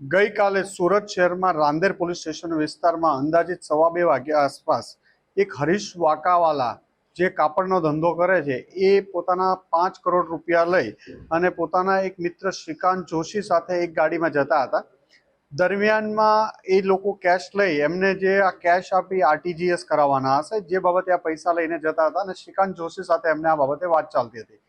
ગઈકાલે સુરત શહેરમાં Rander police station વિસ્તારમાં અંદાજિત સવા બે વાગ્યા આસપાસ એક હરીશ વાકાવાલા જે કાપડનો ધંધો કરે છે, એ પોતાના પાંચ કરોડ રૂપિયા લઈ અને પોતાના એક મિત્ર શ્રીકાંત જોશી સાથે એક ગાડીમાં જતા હતા. દરમિયાનમાં એ લોકો કેશ લઈ એમને જે આ કેશ આપી આરટીજીએસ કરાવવાના હશે, જે બાબતે આ પૈસા લઈને જતા હતા અને શ્રીકાંત જોશી સાથે એમને આ બાબતે વાત ચાલતી હતી.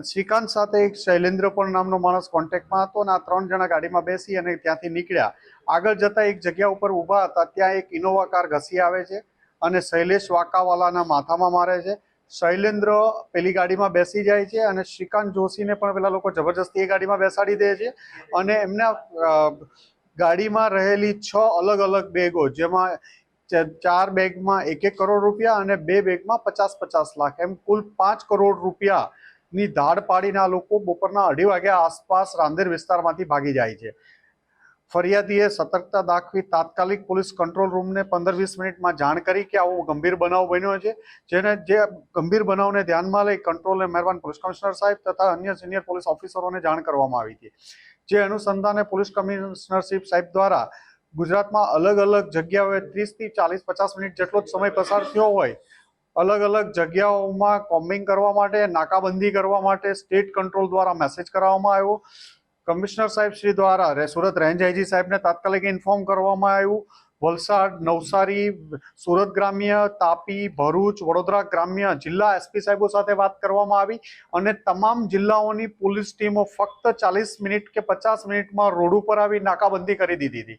શ્રીકાંત સાથે એક શૈલેન્દ્ર પણ નામનો માણસ કોન્ટેક્ટમાં હતો અને આ ત્રણ જણા ગાડીમાં બેસી અને ત્યાંથી નીકળ્યા. આગળ જતા એક જગ્યા ઉપર ઊભા હતા, ત્યાં એક ઇનોવા કાર ઘસી આવે છે અને શૈલેષ વાકાવાલાના માથામાં મારે છે. શૈલેન્દ્ર પેલી ગાડીમાં બેસી જાય છે અને શ્રીકાંત જોશીને પણ પેલા લોકો જબરજસ્તી એ ગાડીમાં બેસાડી દે છે અને એમના ગાડીમાં રહેલી છ અલગ અલગ બેગો, જેમાં ચાર બેગમાં એક એક કરોડ રૂપિયા અને બે બેગમાં પચાસ પચાસ લાખ, એમ કુલ પાંચ કરોડ રૂપિયા ની ધાડ પાડીને આ લોકો બપોરના અઢી વાગ્યા આસપાસ રાંદેર વિસ્તારમાંથી ભાગી જાય છે. ફરિયાદીએ સતર્કતા દાખવી તાત્કાલિક પોલીસ કંટ્રોલ રૂમને પંદર વીસ મિનિટમાં જાણ કરી કે આવો ગંભીર બનાવ બન્યો છે, જેને જે ગંભીર બનાવને ધ્યાનમાં લઈ કંટ્રોલને મહેરબાન પોલીસ કમિશનર સાહેબ તથા અન્ય સિનિયર પોલીસ ઓફિસરોને જાણ કરવામાં આવી હતી. જે અનુસંધાને પોલીસ કમિશનરશીપ સાહેબ દ્વારા ગુજરાતમાં અલગ અલગ જગ્યાઓએ ત્રીસથી ચાલીસ પચાસ મિનિટ જેટલો જ સમય પસાર થયો હોય અલગ અલગ જગ્યાઓમાં કોમ્બિંગ કરવા માટે, નાકાબંધી કરવા માટે સ્ટેટ કંટ્રોલ દ્વારા મેસેજ કરવામાં આવ્યો. કમિશનર સાહેબ શ્રી દ્વારા સુરત રેન્જ આઈજી સાહેબને તાત્કાલિક ઇન્ફોર્મ કરવામાં આવ્યું. વલસાડ, નવસારી, સુરત ગ્રામ્ય, તાપી, ભરૂચ, વડોદરા ગ્રામ્ય જિલ્લા એસપી સાહેબો સાથે વાત કરવામાં આવી અને તમામ જિલ્લાઓની પોલીસ ટીમો ફક્ત ચાલીસ મિનિટ કે પચાસ મિનિટમાં રોડ ઉપર આવી નાકાબંધી કરી દીધી હતી.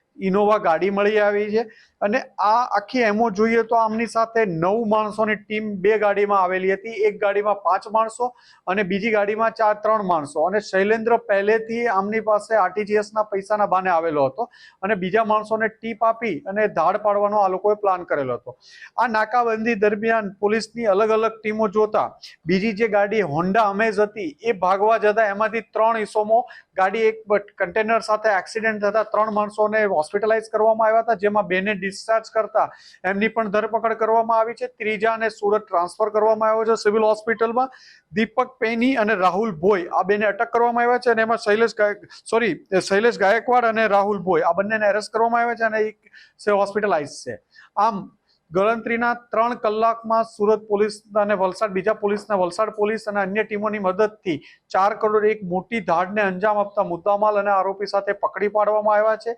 ઇનોવા ગાડી મળી આવી છે. અને આ આખી એમો જોઈએ તો આમની સાથે નવ માણસોની ટીમ બે ગાડીમાં આવેલી હતી. એક ગાડીમાં પાંચ માણસો અને બીજી ગાડીમાં ચાર ત્રણ માણસો. અને શૈલેન્દ્ર પહેલેથી આમની પાસે આરટીજીએસના પૈસાના બાને આવેલો હતો અને બીજા માણસોને ટીપ આપી અને ધાડ પાડવાનો આ લોકોએ પ્લાન કરેલો હતો. આ નાકાબંધી દરમિયાન પોલીસની અલગ અલગ ટીમો જોતા બીજી જે ગાડી હોન્ડા અમેઝ હતી એ ભાગવા જતા એમાંથી ત્રણ હિસ્સોમાં ગાડી એક કન્ટેનર સાથે એક્સિડન્ટ થતા ત્રણ માણસોને હોસ્પિટલાઇઝ કરવામાં આવ્યા હતા, જેમાં બેને ડિસ્ચાર્જ કરતા એમની પણ ધરપકડ કરવામાં આવી છે. ત્રીજાને સુરત ટ્રાન્સફર કરવામાં આવ્યો છે સિવિલ હોસ્પિટલમાં. દીપક પેની અને રાહુલ ભોઈ આ બેને અટક કરવામાં આવ્યા છે અને એમાં શૈલેષ સોરી શૈલેષ ગાયકવાડ અને રાહુલ ભોઈ આ બંનેને એરેસ્ટ કરવામાં આવ્યા છે અને એક હોસ્પિટલાઇઝ છે. આમ, ગણતરીના ત્રણ કલાકમાં સુરત પોલીસ અને વલસાડ, બીજા પોલીસના વલસાડ પોલીસ અને અન્ય ટીમોની મદદથી ચાર કરોડ એક મોટી ધાડને અંજામ આપતા મુદ્દામાલ અને આરોપી સાથે પકડી પાડવામાં આવ્યા છે.